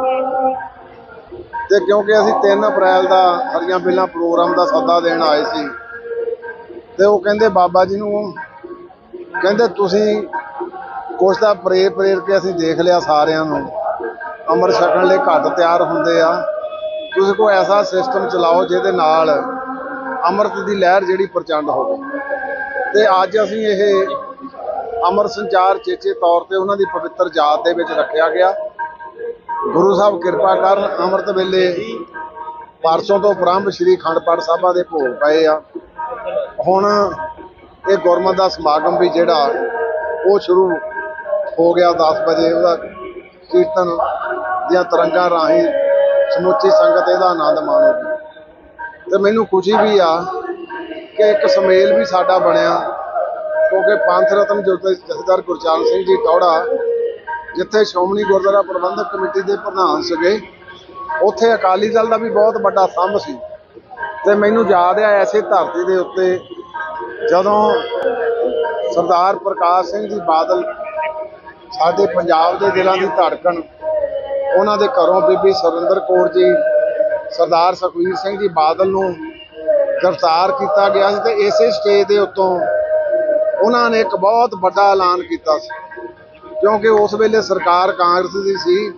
ਤੇ ਕਿਉਂਕਿ ਅਸੀਂ 3 ਅਪ੍ਰੈਲ ਦਾ ਹਰੀਆਂ ਬੇਲਾਂ ਪ੍ਰੋਗਰਾਮ ਦਾ ਸੱਦਾ ਦੇਣ ਆਏ ਸੀ ਤੇ ਉਹ ਕਹਿੰਦੇ ਬਾਬਾ ਜੀ ਨੂੰ, ਕਹਿੰਦੇ ਤੁਸੀਂ ਕੁਛ ਤਾਂ ਪ੍ਰੇਰ ਪ੍ਰੇਰ ਕੇ ਅਸੀਂ ਦੇਖ ਲਿਆ ਸਾਰਿਆਂ ਨੂੰ। ਅੰਮ੍ਰਿਤ ਛਕਣ ਲਈ ਘੱਟ ਤਿਆਰ ਹੁੰਦੇ ਆ। ਤੁਸੀਂ ਕੋਈ ਐਸਾ ਸਿਸਟਮ ਚਲਾਓ ਜਿਹਦੇ ਨਾਲ ਅੰਮ੍ਰਿਤ ਦੀ ਲਹਿਰ ਜਿਹੜੀ ਪ੍ਰਚੰਡ ਹੋਵੇ। ਤੇ ਅੱਜ ਅਸੀਂ ਇਹ ਅਮਰ ਸੰਚਾਰ ਚੇਚੇ ਤੌਰ ਤੇ ਉਹਨਾਂ ਦੀ ਪਵਿੱਤਰ ਜਾਤ ਦੇ ਵਿੱਚ ਰੱਖਿਆ ਗਿਆ। ਗੁਰੂ ਸਾਹਿਬ ਕਿਰਪਾ ਕਰਨ ਅੰਮ੍ਰਿਤ ਵੇਲੇ ਪਰਸੋਂ ਤੋਂ ਪ੍ਰਾਰੰਭ ਸ੍ਰੀ ਖੰਡ ਪਾਠ ਸਾਹਿਬਾਂ ਦੇ ਭੋਗ ਪਏ ਆ। ਹੁਣ ਇਹ ਗੁਰਮਤ ਦਾ ਸਮਾਗਮ ਵੀ ਜਿਹੜਾ, ਉਹ ਸ਼ੁਰੂ ਹੋ ਗਿਆ 10 ਵਜੇ। ਉਹਦਾ ਕੀਰਤਨ ਦੀਆਂ ਤਰੰਗਾਂ ਰਾਹੀਂ ਸਮੁੱਚੀ ਸੰਗਤ ਇਹਦਾ ਆਨੰਦ ਮਾਣੇਗੀ ਤੇ ਮੈਨੂੰ ਖੁਸ਼ੀ ਵੀ ਆ ਕਿ ਇੱਕ ਸਮੇਲ ਵੀ ਸਾਡਾ ਬਣਿਆ, ਕਿਉਂਕਿ ਪੰਥ ਰਤਨ ਜੋਤੇ ਜਥੇਦਾਰ ਗੁਰਚਰਨ ਸਿੰਘ ਜੀ ਟੌੜਾ ਜਿੱਥੇ ਸ਼੍ਰੋਮਣੀ ਗੁਰਦੁਆਰਾ ਪ੍ਰਬੰਧਕ ਕਮੇਟੀ ਦੇ ਪ੍ਰਧਾਨ ਸੀਗੇ, ਉੱਥੇ ਅਕਾਲੀ ਦਲ ਦਾ ਵੀ ਬਹੁਤ ਵੱਡਾ ਸੰਭ ਸੀ। ਤੇ ਮੈਨੂੰ ਯਾਦ ਆ ਐਸੇ ਧਰਤੀ ਦੇ ਉੱਤੇ ਜਦੋਂ ਸਰਦਾਰ ਪ੍ਰਕਾਸ਼ ਸਿੰਘ ਜੀ ਬਾਦਲ ਸਾਡੇ ਪੰਜਾਬ ਦੇ ਦਿਲਾਂ ਦੀ ਧੜਕਣ, ਉਹਨਾਂ ਦੇ ਘਰੋਂ ਬੀਬੀ ਸੁਰਿੰਦਰ ਕੌਰ ਜੀ, ਸਰਦਾਰ ਸੁਖਵੀਰ ਸਿੰਘ ਜੀ ਬਾਦਲ ਨੂੰ ਗ੍ਰਿਫਤਾਰ ਕੀਤਾ ਗਿਆ ਸੀ ਤੇ ਇਸੇ ਸਟੇਜ ਦੇ ਉੱਤੋਂ ਉਹਨਾਂ ਨੇ ਇੱਕ ਬਹੁਤ ਵੱਡਾ ਐਲਾਨ ਕੀਤਾ ਸੀ। ਕਿਉਂਕਿ ਉਸ ਵੇਲੇ ਸਰਕਾਰ ਕਾਂਗਰਸ ਦੀ ਸੀ,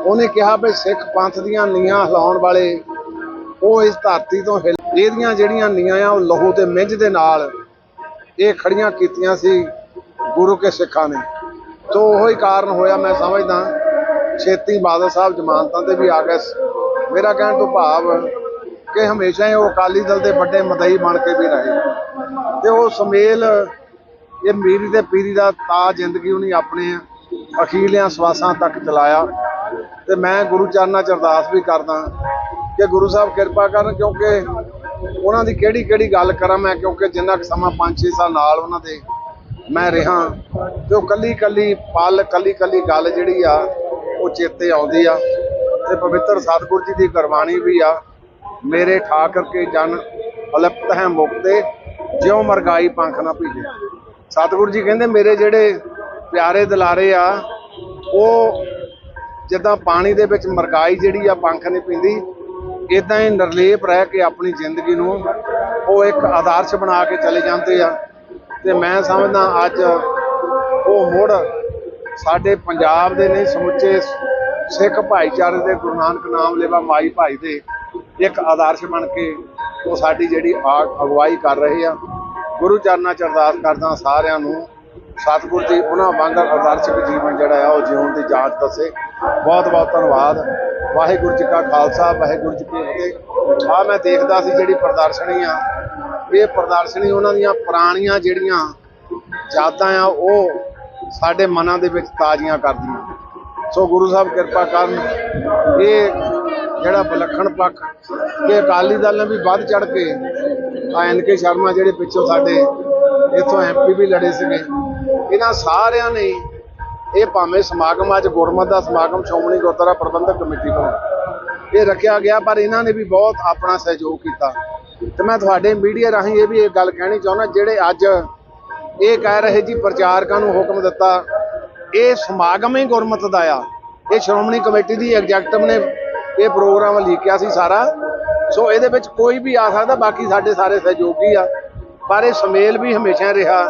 ਉਹਨੇ ਕਿਹਾ ਵੀ ਸਿੱਖ ਪੰਥ ਦੀਆਂ ਨੀਆਂ ਹਿਲਾਉਣ ਵਾਲੇ ਉਹ ਇਸ ਧਰਤੀ ਤੋਂ ਹਿਲ ਇਹਦੀਆਂ ਜਿਹੜੀਆਂ ਨੀਆਂ ਆ, ਉਹ ਲਹੂ ਤੇ ਮਿੰਝ ਦੇ ਨਾਲ ਇਹ ਖੜੀਆਂ ਕੀਤੀਆਂ ਸੀ ਗੁਰੂ ਕੇ ਸਿੱਖਾਂ ਨੇ। ਸੋ ਉਹੋ ਹੀ ਕਾਰਨ ਹੋਇਆ, ਮੈਂ ਸਮਝਦਾ ਛੇਤੀ ਬਾਦਲ ਸਾਹਿਬ ਜ਼ਮਾਨਤਾਂ ਤੇ ਵੀ ਆ ਗਏ ਮੇਰਾ ਕਹਿਣ ਤੋਂ ਭਾਵ ਕਿ ਹਮੇਸ਼ਾ ਹੀ ਉਹ ਅਕਾਲੀ ਦਲ ਦੇ ਵੱਡੇ ਮਦਈ ਬਣ ਕੇ ਵੀ ਰਹੇ। ਤੇ ਉਹ ਸੁਮੇਲ, ਇਹ ਮੀਰੀ ਤੇ ਪੀਰੀ ਦਾ ਤਾ ਜ਼ਿੰਦਗੀ ਉਹਨੇ ਆਪਣੇ ਅਖੀਲਿਆਂ ਸਵਾਸਾਂ ਤੱਕ ਚਲਾਇਆ। ਤੇ ਮੈਂ ਗੁਰੂ ਚਰਨਾਂ ਚ ਅਰਦਾਸ ਵੀ ਕਰਦਾ ਕਿ ਗੁਰੂ ਸਾਹਿਬ ਕਿਰਪਾ ਕਰਨ ਕਿਉਂਕਿ ਉਹਨਾਂ ਦੀ ਕਿਹੜੀ ਕਿਹੜੀ ਗੱਲ ਕਰਾਂ ਮੈਂ, ਕਿਉਂਕਿ ਜਿੰਨਾ ਕੁ ਸਮਾਂ 5-6 ਸਾਲ ਨਾਲ ਉਹਨਾਂ ਦੇ ਮੈਂ ਰਿਹਾ, ਤੇ ਉਹ ਕੱਲੀ ਕੱਲੀ ਪਲ, ਕੱਲੀ ਕੱਲੀ ਗੱਲ ਜਿਹੜੀ ਆ, ਉਹ ਚੇਤੇ ਆਉਂਦੀ ਆ। ਤੇ ਪਵਿੱਤਰ ਸਤਿਗੁਰ ਜੀ ਦੀ ਗੁਰਬਾਣੀ ਵੀ ਆ, ਮੇਰੇ ਠਾਕਰ ਕੇ ਜਨ ਅਲਪਤ ਹੈ ਮੁਕਤੇ, ਜਿਉ ਮਰਗਾਈ ਪੰਖ ਨਾ ਭੀਜੇ। ਸਤਿਗੁਰੂ ਜੀ ਕਹਿੰਦੇ ਮੇਰੇ ਜਿਹੜੇ ਪਿਆਰੇ ਦਿਲਾਰੇ ਆ, ਉਹ ਜਿੱਦਾਂ ਪਾਣੀ ਦੇ ਵਿੱਚ ਮਰਗਾਈ ਜਿਹੜੀ ਆ, ਪੰਖ ਨਹੀਂ ਪੀਂਦੀ ਇਦਾਂ ਹੀ ਨਿਰਲੇਪ ਰਹਿ ਕੇ ਆਪਣੀ ਜ਼ਿੰਦਗੀ ਨੂੰ ਉਹ ਇੱਕ ਆਦਰਸ਼ ਬਣਾ ਕੇ ਚਲੇ ਜਾਂਦੇ ਆ। ਤੇ ਮੈਂ ਸਮਝਦਾ ਅੱਜ ਉਹ ਮੁੜ ਸਾਡੇ ਪੰਜਾਬ ਦੇ ਨਹੀਂ, ਸਮੁੱਚੇ ਸਿੱਖ ਭਾਈਚਾਰੇ ਦੇ ਗੁਰੂ ਨਾਨਕ ਨਾਮ ਲੈਵਾ ਮਾਈ ਭਾਈ ਦੇ ਇੱਕ ਆਦਰਸ਼ ਬਣ ਕੇ ਉਹ ਸਾਡੀ ਜਿਹੜੀ ਆ- ਅਗਵਾਈ ਕਰ ਰਹੇ ਆ। ਗੁਰੂ ਚਰਨਾਂ ਚ ਅਰਦਾਸ ਕਰਦਾ ਸਾਰਿਆਂ ਨੂੰ, ਸਤਿਗੁਰ ਜੀ, ਉਹਨਾਂ ਵਾਂਗਰ ਆਦਰਸ਼ਕ ਜੀਵਨ ਜਿਹੜਾ ਆ ਉਹ ਜਿਉਣ ਦੀ ਜਾਂਚ ਦੱਸੇ। ਬਹੁਤ ਬਹੁਤ ਧੰਨਵਾਦ। ਵਾਹਿਗੁਰੂ ਜੀ ਕਾ ਖਾਲਸਾ, ਵਾਹਿਗੁਰੂ ਜੀ ਕੀ ਫਤਿਹ। ਆ ਮੈਂ ਦੇਖਦਾ ਸੀ ਜਿਹੜੀ ਪ੍ਰਦਰਸ਼ਨੀ ਆ। ਇਹ ਪ੍ਰਦਰਸ਼ਨੀ ਉਹਨਾਂ ਦੀਆਂ ਪੁਰਾਣੀਆਂ ਜਿਹੜੀਆਂ ਯਾਦਾਂ ਆ, ਉਹ ਸਾਡੇ ਮਨਾਂ ਦੇ ਵਿੱਚ ਤਾਜ਼ੀਆਂ ਕਰਦੀਆਂ। ਸੋ ਗੁਰੂ ਸਾਹਿਬ ਕਿਰਪਾ ਕਰਨ, ਇਹ ਜਿਹੜਾ ਵਿਲੱਖਣ ਪੱਖ ਕਿ ਅਕਾਲੀ ਦਲ ਨੇ ਵੀ ਵੱਧ ਚੜ ਕੇ ਆ ਐਨ ਕੇ ਸ਼ਰਮਾ ਜਿਹੜੇ ਪਿੱਛੋਂ ਸਾਡੇ ਇੱਥੋਂ ਐਮਪੀ ਵੀ ਲੜੇ ਸੀਗੇ। ਇਹਨਾਂ ਸਾਰਿਆਂ ਨੇ ਇਹ ਭਾਵੇਂ ਸਮਾਗਮ ਅੱਜ ਗੁਰਮਤ ਦਾ ਸਮਾਗਮ ਸ਼੍ਰੋਮਣੀ ਗੁਰਦੁਆਰਾ ਪ੍ਰਬੰਧਕ ਕਮੇਟੀ ਤੋਂ ਇਹ ਰੱਖਿਆ ਗਿਆ, ਪਰ ਇਹਨਾਂ ਨੇ ਵੀ ਬਹੁਤ ਆਪਣਾ ਸਹਿਯੋਗ ਕੀਤਾ। ਤੇ ਮੈਂ ਤੁਹਾਡੇ ਮੀਡੀਆ ਰਾਹੀਂ ਇਹ ਵੀ ਇਹ ਗੱਲ ਕਹਿਣੀ ਚਾਹੁੰਦਾ, ਜਿਹੜੇ ਅੱਜ ਇਹ ਕਹਿ ਰਹੇ ਜੀ ਪ੍ਰਚਾਰਕਾਂ ਨੂੰ ਹੁਕਮ ਦਿੱਤਾ, ਇਹ ਸਮਾਗਮ ਹੀ ਗੁਰਮਤ ਦਾ ਆ। ਇਹ ਸ਼੍ਰੋਮਣੀ ਕਮੇਟੀ ਦੀ ਐਗਜ਼ੈਕਟਿਵ ਨੇ ਇਹ ਪ੍ਰੋਗਰਾਮ ਲਿਖਿਆ ਸੀ ਸਾਰਾ। ਸੋ ਇਹਦੇ ਵਿੱਚ ਕੋਈ ਵੀ ਆ ਸਕਦਾ, ਬਾਕੀ ਸਾਡੇ ਸਾਰੇ ਸਹਿਯੋਗੀ ਆ। ਪਰ ਇਹ ਸਮੇਲ ਵੀ ਹਮੇਸ਼ਾ ਰਿਹਾ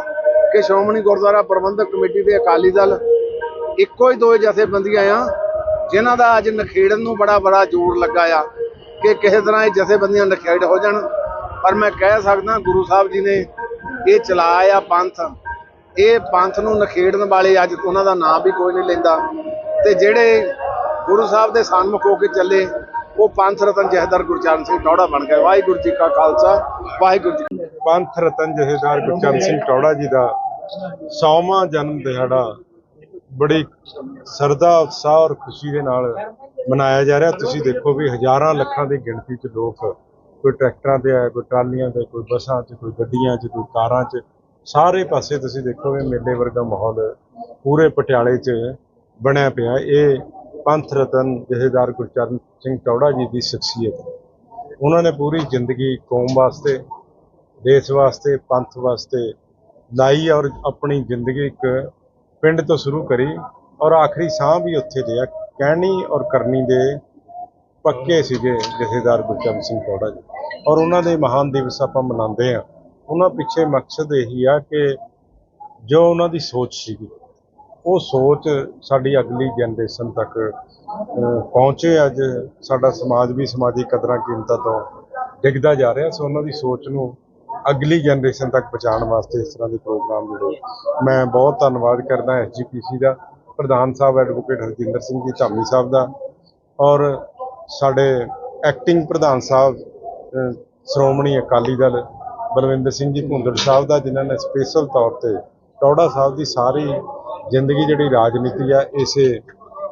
ਕਿ ਸ਼੍ਰੋਮਣੀ ਗੁਰਦੁਆਰਾ ਪ੍ਰਬੰਧਕ ਕਮੇਟੀ ਦੇ ਅਕਾਲੀ ਦਲ ਇੱਕੋ ਹੀ ਦੋ ਜਥੇਬੰਦੀਆਂ ਆ, ਜਿਨ੍ਹਾਂ ਦਾ ਅੱਜ ਨਖੇੜਨ ਨੂੰ ਬੜਾ ਬੜਾ ਜ਼ੋਰ ਲੱਗਾ ਆ ਕਿ ਕਿਸੇ ਤਰ੍ਹਾਂ ਇਹ ਜਥੇਬੰਦੀਆਂ ਨਖੇੜ ਹੋ ਜਾਣ। ਪਰ ਮੈਂ ਕਹਿ ਸਕਦਾ ਗੁਰੂ ਸਾਹਿਬ ਜੀ ਨੇ ਇਹ ਚਲਾਇਆ ਪੰਥ। ਇਹ ਪੰਥ ਨੂੰ ਨਖੇੜਨ ਵਾਲੇ ਅੱਜ ਉਹਨਾਂ ਦਾ ਨਾਮ ਵੀ ਕੋਈ ਨਹੀਂ ਲੈਂਦਾ। ਤੇ ਜਿਹੜੇ ਗੁਰੂ ਸਾਹਿਬ ਦੇ ਸਨਮੁਖ ਹੋ ਕੇ ਚੱਲੇ, ਉਹ ਪੰਥ ਰਤਨ ਜਹਦਰ ਗੁਰਚਰਨ ਸਿੰਘ ਟੌੜਾ ਬਣ ਗਏ। ਵਾਹਿਗੁਰੂ ਜੀ ਕਾ ਖਾਲਸਾ, ਵਾਹਿਗੁਰੂ ਜੀ ਪੰਥ ਰਤਨ ਜਥੇਦਾਰ ਗੁਰਚਰਨ ਸਿੰਘ ਟੌੜਾ ਜੀ ਦਾ 100ਵਾਂ ਜਨਮ ਦਿਹਾੜਾ ਬੜੀ ਸਰਦਾ ਉਤਸ਼ਾਹ ਔਰ ਖੁਸ਼ੀ ਦੇ ਨਾਲ ਮਨਾਇਆ ਜਾ ਰਿਹਾ। ਤੁਸੀਂ ਦੇਖੋ ਵੀ ਹਜ਼ਾਰਾਂ ਲੱਖਾਂ ਦੀ ਗਿਣਤੀ 'ਚ ਲੋਕ ਕੋਈ ਟਰੈਕਟਰਾਂ ਤੇ ਆਏ, ਕੋਈ ਟਰਾਲੀਆਂ ਤੇ, ਕੋਈ ਬੱਸਾਂ 'ਚ, ਕੋਈ ਗੱਡੀਆਂ 'ਚ, ਕੋਈ ਕਾਰਾਂ 'ਚ। ਸਾਰੇ ਪਾਸੇ ਤੁਸੀਂ ਦੇਖੋ ਵੀ ਮੇਲੇ ਵਰਗਾ ਮਾਹੌਲ ਪੂਰੇ ਪਟਿਆਲੇ 'ਚ ਬਣਿਆ ਪਿਆ। ਇਹ ਪੰਥ ਰਤਨ ਜਥੇਦਾਰ ਗੁਰਚਰਨ ਸਿੰਘ ਟੌੜਾ ਜੀ ਦੀ ਸ਼ਖਸੀਅਤ। ਉਹਨਾਂ ਨੇ ਪੂਰੀ ਜ਼ਿੰਦਗੀ ਕੌਮ ਵਾਸਤੇ, ਦੇਸ਼ ਵਾਸਤੇ, ਪੰਥ ਵਾਸਤੇ ਲਾਈ ਔਰ ਆਪਣੀ ਜ਼ਿੰਦਗੀ ਇੱਕ ਪਿੰਡ ਤੋਂ ਸ਼ੁਰੂ ਕਰੀ ਔਰ ਆਖਰੀ ਸਾਹ ਵੀ ਉੱਥੇ ਲਿਆ ਕਹਿਣੀ ਔਰ ਕਰਨੀ ਦੇ ਪੱਕੇ ਸੀਗੇ ਜਥੇਦਾਰ ਗੁਰਚਰਨ ਸਿੰਘ ਟੌੜਾ ਜੀ। ਔਰ ਉਹਨਾਂ ਦੇ ਮਹਾਨ ਦਿਵਸ ਆਪਾਂ ਮਨਾਉਂਦੇ ਆ ਉਹਨਾਂ ਪਿੱਛੇ ਮਕਸਦ ਇਹੀ ਆ ਕਿ ਜੋ ਉਹਨਾਂ ਦੀ ਸੋਚ ਸੀਗੀ, ਉਹ ਸੋਚ ਸਾਡੀ ਅਗਲੀ ਜਨਰੇਸ਼ਨ ਤੱਕ ਪਹੁੰਚੇ। ਅੱਜ ਸਾਡਾ ਸਮਾਜ ਵੀ ਸਮਾਜੀ ਕਦਰਾਂ ਕੀਮਤਾਂ ਤੋਂ ਡਿੱਗਦਾ ਜਾ ਰਿਹਾ, ਸੋ ਉਹਨਾਂ ਦੀ ਸੋਚ ਨੂੰ ਅਗਲੀ ਜਨਰੇਸ਼ਨ ਤੱਕ ਪਹੁੰਚਾਉਣ ਵਾਸਤੇ ਇਸ ਤਰ੍ਹਾਂ ਦੇ ਪ੍ਰੋਗਰਾਮ ਜਿਹੜੇ, ਮੈਂ ਬਹੁਤ ਧੰਨਵਾਦ ਕਰਦਾ ਐਸਜੀਪੀਸੀ ਦਾ, ਪ੍ਰਧਾਨ ਸਾਹਿਬ ਐਡਵੋਕੇਟ ਹਰਜਿੰਦਰ ਸਿੰਘ ਜੀ, ਧਾਮੀ ਸਾਹਿਬ ਦਾ ਔਰ ਸਾਡੇ ਐਕਟਿੰਗ ਪ੍ਰਧਾਨ ਸਾਹਿਬ ਸ਼੍ਰੋਮਣੀ ਅਕਾਲੀ ਦਲ ਬਲਵਿੰਦਰ ਸਿੰਘ ਜੀ, ਭੁੰਦੜ ਸਾਹਿਬ ਦਾ, ਜਿਨ੍ਹਾਂ ਨੇ ਸਪੈਸ਼ਲ ਤੌਰ ਤੇ ਟੌੜਾ ਸਾਹਿਬ ਦੀ ਸਾਰੀ ਜ਼ਿੰਦਗੀ ਜਿਹੜੀ ਰਾਜਨੀਤੀ ਆ, ਇਸੇ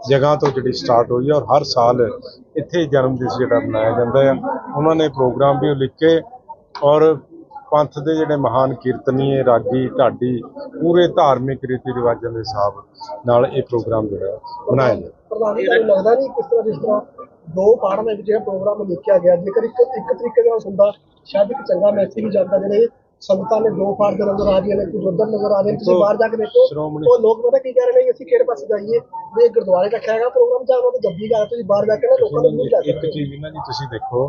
ਜਗ੍ਹਾ ਤੋਂ ਜਿਹੜੀ ਸਟਾਰਟ ਹੋਈ ਆ ਔਰ ਹਰ ਸਾਲ ਇੱਥੇ ਜਨਮ ਦਿਵਸ ਜਿਹੜਾ ਮਨਾਇਆ ਜਾਂਦਾ ਆ। ਉਹਨਾਂ ਨੇ ਪ੍ਰੋਗਰਾਮ ਵੀ ਲਿਖ ਕੇ ਔਰ ਪੰਥ ਦੇ ਜਿਹੜੇ ਮਹਾਨ ਕੀਰਤਨੀਏ, ਰਾਗੀ, ਢਾਡੀ, ਪੂਰੇ ਧਾਰਮਿਕ ਰੀਤੀ ਰਿਵਾਜਾਂ ਦੇ ਹਿਸਾਬ ਨਾਲ ਇਹ ਪ੍ਰੋਗਰਾਮ ਜਿਹੜਾ ਬਣਾਇਆ ਜਾਂਦਾ ਪ੍ਰਧਾਨ ਜੀ, ਤੁਹਾਨੂੰ ਲੱਗਦਾ ਨਹੀਂ ਕਿਸ ਤਰ੍ਹਾਂ ਜਿਸ ਤਰ੍ਹਾਂ ਦੋ ਪਾੜਾਂ ਦੇ ਵਿੱਚ ਇਹ ਪ੍ਰੋਗਰਾਮ ਲਿਖਿਆ ਗਿਆ, ਜੇਕਰ ਇੱਕ ਇੱਕ ਤਰੀਕੇ ਨਾਲ ਹੁੰਦਾ ਸ਼ਾਇਦ ਇੱਕ ਚੰਗਾ ਮੈਸੇਜ ਜਾਂਦਾ, ਜਿਹੜੇ ਸੰਗਤਾਂ ਨੇ ਦੋ ਪਾੜ ਦੇ ਨਜ਼ਰ ਆ ਰਹੀਆਂ ਨੇ ਕੁਝ ਉਧਰ ਨਜ਼ਰ ਆ ਰਹੇ ਨੇ ਤੁਸੀਂ ਬਾਹਰ ਜਾ ਕੇ ਦੇਖੋ। ਉਹ ਲੋਕ ਪਤਾ ਕੀ ਕਹਿ ਰਹੇ ਨੇ ਅਸੀਂ ਕਿਹੜੇ ਪਾਸੇ ਜਾਈਏ? ਵੀ ਇਹ ਗੁਰਦੁਆਰੇ ਰੱਖਿਆ ਹੈਗਾ ਪ੍ਰੋਗਰਾਮ ਜਾਂ ਉਹਨਾਂ ਤੇ ਜੱਦੀ ਹੈ, ਤੁਸੀਂ ਬਾਹਰ ਜਾ ਕੇ ਨਾ ਲੋਕਾਂ ਨੂੰ ਨਹੀਂ ਜਾ ਇੱਕ ਚੀਜ਼ ਇਹਨਾਂ ਦੀ ਤੁਸੀਂ ਦੇਖੋ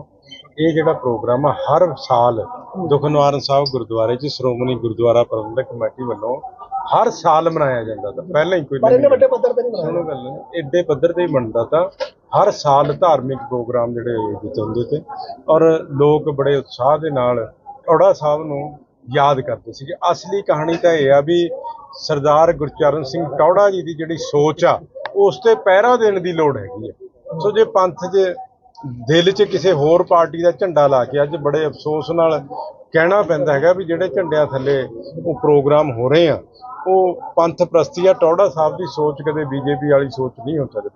ਇਹ ਜਿਹੜਾ ਪ੍ਰੋਗਰਾਮ ਆ ਹਰ ਸਾਲ ਦੁਖਨਿਵਾਰਨ ਸਾਹਿਬ ਗੁਰਦੁਆਰੇ 'ਚ ਸ਼੍ਰੋਮਣੀ ਗੁਰਦੁਆਰਾ ਪ੍ਰਬੰਧਕ ਕਮੇਟੀ ਵੱਲੋਂ ਹਰ ਸਾਲ ਮਨਾਇਆ ਜਾਂਦਾ ਤਾਂ ਪਹਿਲਾਂ ਹੀ ਕੋਈ ਪਰ ਇਹਨੇ ਵੱਡੇ ਪੱਧਰ ਤੇ ਨਹੀਂ ਬਣਾਇਆ ਸੁਣੋ ਗੱਲ ਏਡੇ ਪੱਧਰ ਤੇ ਹੀ ਬਣਦਾ ਤਾਂ ਹਰ ਸਾਲ ਧਾਰਮਿਕ ਪ੍ਰੋਗਰਾਮ ਜਿਹੜੇ ਹੁੰਦੇ ਤੇ ਔਰ ਲੋਕ ਬੜੇ ਉਤਸ਼ਾਹ ਦੇ ਨਾਲ ਔੜਾ ਸਾਹਿਬ ਨੂੰ ਯਾਦ ਕਰਦੇ ਸੀਗੇ। ਅਸਲੀ ਕਹਾਣੀ ਤਾਂ ਇਹ ਆ ਵੀ ਸਰਦਾਰ ਗੁਰਚਰਨ ਸਿੰਘ ਟੌੜਾ ਜੀ ਦੀ ਜਿਹੜੀ ਸੋਚ ਆ, ਉਸ ਤੇ ਪਹਿਰਾ ਦੇਣ ਦੀ ਲੋੜ ਹੈਗੀ ਹੈ ਸੋ ਜੇ ਪੰਥ 'ਚ, ਦਿਲ 'ਚ ਕਿਸੇ ਹੋਰ ਪਾਰਟੀ ਦਾ ਝੰਡਾ ਲਾ ਕੇ ਅੱਜ ਬੜੇ ਅਫਸੋਸ ਨਾਲ ਕਹਿਣਾ ਪੈਂਦਾ ਹੈਗਾ ਵੀ ਜਿਹੜੇ ਝੰਡਿਆਂ ਥੱਲੇ ਉਹ ਪ੍ਰੋਗਰਾਮ ਹੋ ਰਹੇ ਆ, ਉਹ ਪੰਥ ਪ੍ਰਸਤੀ ਆ, ਟੌੜਾ ਸਾਹਿਬ ਦੀ ਸੋਚ ਕਦੇ ਬੀਜੇਪੀ ਵਾਲੀ ਸੋਚ ਨਹੀਂ ਹੋ ਸਕਦੀ।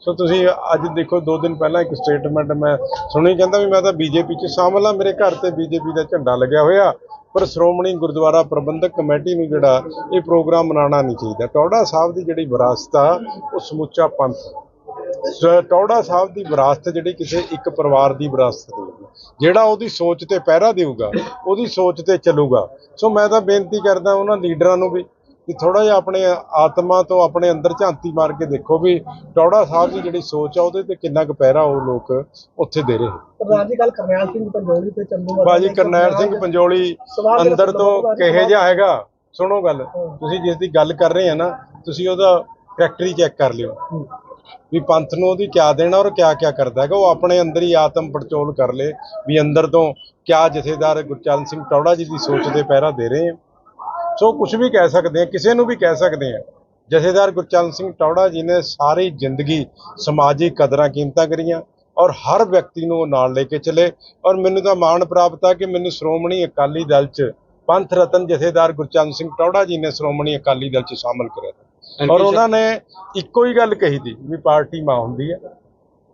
ਸੋ ਤੁਸੀਂ ਅੱਜ ਦੇਖੋ, ਦੋ ਦਿਨ ਪਹਿਲਾਂ ਇੱਕ ਸਟੇਟਮੈਂਟ ਮੈਂ ਸੁਣੀ, ਕਹਿੰਦਾ ਵੀ ਮੈਂ ਤਾਂ ਬੀਜੇਪੀ 'ਚ ਸ਼ਾਮਲ ਆ, ਮੇਰੇ ਘਰ ਤੇ ਬੀਜੇਪੀ ਦਾ ਝੰਡਾ ਲੱਗਿਆ ਹੋਇਆ। ਪਰ ਸ਼੍ਰੋਮਣੀ ਗੁਰਦੁਆਰਾ ਪ੍ਰਬੰਧਕ ਕਮੇਟੀ ਨੂੰ ਜਿਹੜਾ ਇਹ ਪ੍ਰੋਗਰਾਮ ਮਨਾਉਣਾ ਨਹੀਂ ਚਾਹੀਦਾ। ਟੌੜਾ ਸਾਹਿਬ ਦੀ ਜਿਹੜੀ ਵਿਰਾਸਤ ਆ, ਉਹ ਸਮੁੱਚਾ ਪੰਥ ਟੌੜਾ ਸਾਹਿਬ ਦੀ ਵਿਰਾਸਤ ਜਿਹੜੀ ਕਿਸੇ ਇੱਕ ਪਰਿਵਾਰ ਦੀ ਵਿਰਾਸਤ ਨਹੀਂ ਜਿਹੜਾ ਉਹਦੀ ਸੋਚ ਤੇ ਪਹਿਰਾ ਦੇਊਗਾ, ਉਹਦੀ ਸੋਚ ਤੇ ਚੱਲੂਗਾ। ਸੋ ਮੈਂ ਤਾਂ ਬੇਨਤੀ ਕਰਦਾ ਉਹਨਾਂ ਲੀਡਰਾਂ ਨੂੰ ਵੀ ਕਿ ਥੋੜਾ ਜਿਹਾ ਆਪਣੇ ਆਤਮਾ ਤੋਂ ਆਪਣੇ ਅੰਦਰ ਝਾਂਤੀ ਮਾਰ ਕੇ ਦੇਖੋ ਵੀ ਟੌੜਾ ਸਾਹਿਬ ਦੀ ਜਿਹੜੀ ਸੋਚ ਆ ਉਹਦੇ ਤੇ ਕਿੰਨਾ ਕੁ ਪਹਿਰਾ ਉਹ ਲੋਕ ਉੱਥੇ ਦੇ ਰਹੇ ਪ੍ਰਧਾਨ ਜੀ ਗੱਲ ਕਰਨੈਲ ਸਿੰਘ ਪੰਜੋਲੀ ਤੇ ਚੰਦੂ ਬਾਜੀ ਕਰਨੈਲ ਸਿੰਘ ਪੰਜੋਲੀ ਅੰਦਰ ਤੋਂ ਕਿਹੇ ਜਿਹਾ ਹੈਗਾ? ਸੁਣੋ ਗੱਲ। ਤੁਸੀਂ ਜਿਸ ਦੀ ਗੱਲ ਕਰ ਰਹੇ ਆ ਨਾ ਤੁਸੀਂ ਉਹਦਾ ਫੈਕਟਰੀ ਚੈੱਕ ਕਰ ਲਿਓ। ਵੀ ਪੰਥ ਨੂੰ ਉਹਦੀ ਕਿਆ ਦੇਣਾ ਔਰ ਕਿਆ ਕਿਆ ਕਰਦਾ ਹੈਗਾ। ਉਹ ਆਪਣੇ ਅੰਦਰ ਹੀ ਆਤਮ ਪੜਚੋਲ ਕਰ ਲੇ ਵੀ ਅੰਦਰ ਤੋਂ ਕਿਆ ਜਥੇਦਾਰ ਗੁਰਚਰਨ ਸਿੰਘ ਟੌੜਾ ਜੀ ਦੀ ਸੋਚ ਤੇ ਪਹਿਰਾ ਦੇ ਰਹੇ ਆ। ਸੋ ਕੁਝ ਵੀ ਕਹਿ ਸਕਦੇ ਆ ਕਿਸੇ ਨੂੰ ਵੀ ਕਹਿ ਸਕਦੇ ਆ ਜਥੇਦਾਰ ਗੁਰਚਰਨ ਸਿੰਘ ਟੌੜਾ ਜੀ ਨੇ ਸਾਰੀ ਜ਼ਿੰਦਗੀ ਸਮਾਜਿਕ ਕਦਰਾਂ ਕੀਮਤਾਂ ਕਰੀਆਂ ਔਰ ਹਰ ਵਿਅਕਤੀ ਨੂੰ ਉਹ ਨਾਲ ਲੈ ਕੇ ਚਲੇ ਔਰ ਮੈਨੂੰ ਤਾਂ ਮਾਣ ਪ੍ਰਾਪਤ ਆ ਕਿ ਮੈਨੂੰ ਸ਼੍ਰੋਮਣੀ ਅਕਾਲੀ ਦਲ 'ਚ ਪੰਥ ਰਤਨ ਜਥੇਦਾਰ ਗੁਰਚਰਨ ਸਿੰਘ ਟੌੜਾ ਜੀ ਨੇ ਸ਼੍ਰੋਮਣੀ ਅਕਾਲੀ ਦਲ 'ਚ ਸ਼ਾਮਲ ਕਰਿਆ। ਔਰ ਉਹਨਾਂ ਨੇ ਇੱਕੋ ਹੀ ਗੱਲ ਕਹੀ ਸੀ ਵੀ ਪਾਰਟੀ ਮਾਂ ਹੁੰਦੀ ਹੈ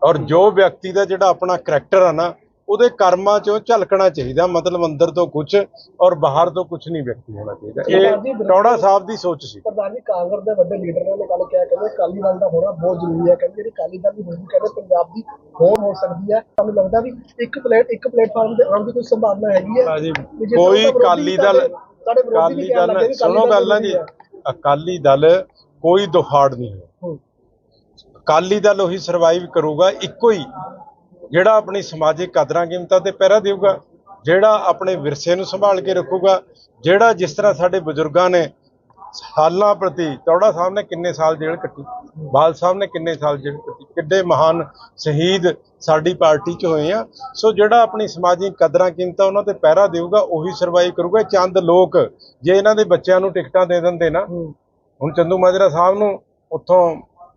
ਔਰ ਜੋ ਵਿਅਕਤੀ ਦਾ ਜਿਹੜਾ ਆਪਣਾ ਕਰੈਕਟਰ ਆ ਨਾ ਉਹਦੇ ਕਰਮਾਂ 'ਚੋਂ ਝਲਕਣਾ ਚਾਹੀਦਾ ਮਤਲਬ ਅੰਦਰ ਤੋਂ ਕੁਝ ਔਰ ਬਾਹਰ ਤੋਂ ਕੁਝ ਨਹੀਂ ਵਿਅਕਤੀ ਹੋਣਾ ਚਾਹੀਦਾ। ਇਹ ਟੌੜਾ ਸਾਹਿਬ ਦੀ ਸੋਚ ਸੀ। ਪ੍ਰਧਾਨ ਜੀ ਕਾਂਗਰਸ ਦੇ ਵੱਡੇ ਲੀਡਰਾਂ ਨੇ ਗੱਲ ਕਿਹਾ ਕਹਿੰਦੇ ਅਕਾਲੀ ਦਲ ਦਾ ਹੋਣਾ ਬਹੁਤ ਜ਼ਰੂਰੀ ਹੈ। ਕਹਿੰਦੇ ਜਿਹੜੀ ਅਕਾਲੀ ਦਲ ਦੀ ਹੋਣੀ ਕਹਿੰਦੇ ਪੰਜਾਬ ਦੀ ਹੋਰ ਹੋ ਸਕਦੀ ਹੈ। ਤੁਹਾਨੂੰ ਲੱਗਦਾ ਵੀ ਇੱਕ ਪਲੇਟ ਇੱਕ ਪਲੇਟਫਾਰਮ ਤੇ ਆਉਣ ਦੀ ਕੋਈ ਸੰਭਾਵਨਾ ਹੈਗੀ ਹੈ? ਕੋਈ ਅਕਾਲੀ ਦਲ ਲੱਗੇ ਦਲ ਸੁਣੋ ਗੱਲ ਜੀ। ਅਕਾਲੀ ਦਲ ਕੋਈ ਦੁਫਾੜ ਨਹੀਂ ਹੂੰ। ਅਕਾਲੀ ਦਲ ਉਹੀ ਸਰਵਾਈਵ ਕਰੂਗਾ ਇੱਕੋ ਹੀ ਜਿਹੜਾ ਆਪਣੀ ਸਮਾਜਿਕ ਕਦਰਾਂ ਕੀਮਤਾਂ ਤੇ ਪਹਿਰਾ ਦੇਊਗਾ ਜਿਹੜਾ ਆਪਣੇ ਵਿਰਸੇ ਨੂੰ ਸੰਭਾਲ ਕੇ ਰੱਖੂਗਾ ਜਿਹੜਾ ਜਿਸ ਤਰ੍ਹਾਂ ਸਾਡੇ ਬਜ਼ੁਰਗਾਂ ਨੇ ਸਾਲਾਂ ਪ੍ਰਤੀ ਚੌੜਾ ਸਾਹਿਬ ਨੇ ਕਿੰਨੇ ਸਾਲ ਜੇਲ੍ਹ ਕੱਟੀ ਬਾਲ ਸਾਹਿਬ ਨੇ ਕਿੰਨੇ ਸਾਲ ਜੇਲ੍ਹ ਕੱਟੀ ਕਿੱਡੇ ਮਹਾਨ ਸ਼ਹੀਦ ਸਾਡੀ ਪਾਰਟੀ 'ਚ ਹੋਏ ਆ। ਸੋ ਜਿਹੜਾ ਆਪਣੀ ਸਮਾਜਿਕ ਕਦਰਾਂ ਕੀਮਤਾਂ ਉਹਨਾਂ ਤੇ ਪਹਿਰਾ ਦੇਊਗਾ ਉਹੀ ਸਰਵਾਈਵ ਕਰੂਗਾ। ਚੰਦ ਲੋਕ ਜੇ ਇਹਨਾਂ ਦੇ ਬੱਚਿਆਂ ਨੂੰ ਟਿਕਟਾਂ ਦੇ ਦਿੰਦੇ ਨਾ ਹੁਣ ਚੰਦੂ ਮਾਜਰਾ ਸਾਹਿਬ ਨੂੰ ਉੱਥੋਂ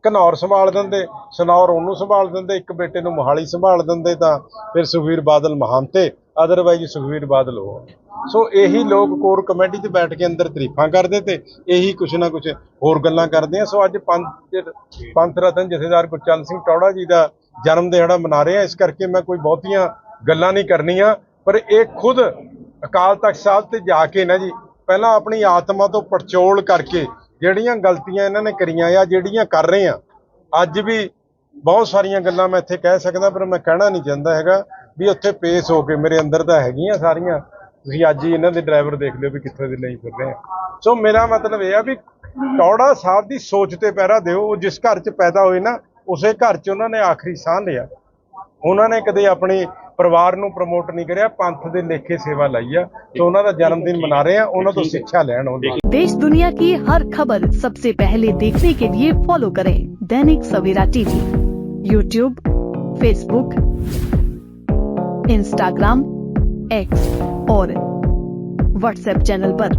ਘਨੌਰ ਸੰਭਾਲ ਦਿੰਦੇ, ਸਨੌਰ ਉਹਨੂੰ ਸੰਭਾਲ ਦਿੰਦੇ, ਇੱਕ ਬੇਟੇ ਨੂੰ ਮੋਹਾਲੀ ਸੰਭਾਲ ਦਿੰਦੇ ਤਾਂ ਫਿਰ ਸੁਖਵੀਰ ਬਾਦਲ ਮਹਾਨਤੇ ਅਦਰਵਾਈਜ਼ ਸੁਖਵੀਰ ਬਾਦਲ ਹੋ ਸੋ ਇਹੀ ਲੋਕ ਕੋਰ ਕਮੇਟੀ 'ਚ ਬੈਠ ਕੇ ਅੰਦਰ ਤਰੀਫਾਂ ਕਰਦੇ ਤੇ ਇਹੀ ਕੁਛ ਨਾ ਕੁਛ ਹੋਰ ਗੱਲਾਂ ਕਰਦੇ ਆ। ਸੋ ਅੱਜ ਪੰਥ ਪੰਥ ਰਤਨ ਜਥੇਦਾਰ ਗੁਰਚਰਨ ਸਿੰਘ ਟੌੜਾ ਜੀ ਦਾ ਜਨਮ ਦਿਹਾੜਾ ਮਨਾ ਰਹੇ ਆ। ਇਸ ਕਰਕੇ ਮੈਂ ਕੋਈ ਬਹੁਤੀਆਂ ਗੱਲਾਂ ਨਹੀਂ ਕਰਨੀਆਂ, ਪਰ ਇਹ ਖੁਦ ਅਕਾਲ ਤਖਤ ਸਾਹਿਬ ਤੇ ਜਾ ਕੇ ਨਾ ਜੀ, ਪਹਿਲਾਂ ਆਪਣੀ ਆਤਮਾ ਤੋਂ ਪੜਚੋਲ ਕਰਕੇ ਜਿਹੜੀਆਂ ਗਲਤੀਆਂ ਇਹਨਾਂ ਨੇ ਕਰੀਆਂ ਆ ਜਿਹੜੀਆਂ ਕਰ ਰਹੇ ਆ ਅੱਜ ਵੀ ਬਹੁਤ ਸਾਰੀਆਂ ਗੱਲਾਂ ਮੈਂ ਇੱਥੇ ਕਹਿ ਸਕਦਾ, ਪਰ ਮੈਂ ਕਹਿਣਾ ਨਹੀਂ ਚਾਹੁੰਦਾ ਹੈਗਾ ਵੀ ਉੱਥੇ ਪੇਸ਼ ਹੋ ਕੇ ਮੇਰੇ ਅੰਦਰ ਤਾਂ ਹੈਗੀਆਂ ਸਾਰੀਆਂ। ਤੁਸੀਂ ਅੱਜ ਹੀ ਇਹਨਾਂ ਦੇ ਡਰਾਈਵਰ ਦੇਖ ਲਿਓ ਵੀ ਕਿੱਥੇ ਦੇ ਲਈ ਫਿਰ ਰਹੇ ਆ। ਸੋ ਮੇਰਾ ਮਤਲਬ ਇਹ ਆ ਵੀ ਟੌੜਾ ਸਾਹਿਬ ਦੀ ਸੋਚ ਤੇ ਪਹਿਰਾ ਦਿਓ, ਉਹ ਜਿਸ ਘਰ 'ਚ ਪੈਦਾ ਹੋਏ ਨਾ, ਉਸੇ ਘਰ 'ਚ ਉਹਨਾਂ ਨੇ ਆਖਰੀ ਸਾਹ ਲਿਆ। ਉਹਨਾਂ ਨੇ ਕਦੇ ਆਪਣੀ ਪਰਿਵਾਰ ਨੂੰ ਪ੍ਰਮੋਟ ਨਹੀਂ ਕਰਿਆ ਪੰਥ ਦੇ ਲੇਖੇ ਸੇਵਾ ਲਈ ਆ ਤੇ ਉਹਨਾਂ ਦਾ ਜਨਮ ਦਿਨ ਮਨਾ ਰਹੇ ਆ ਉਹਨਾਂ ਤੋਂ ਸਿੱਖਿਆ ਲੈਣ ਉਹ देश दुनिया की हर खबर सबसे पहले देखने के लिए फॉलो करें Dainik Savera TV YouTube Facebook Instagram X और व्हाट्सएप चैनल पर।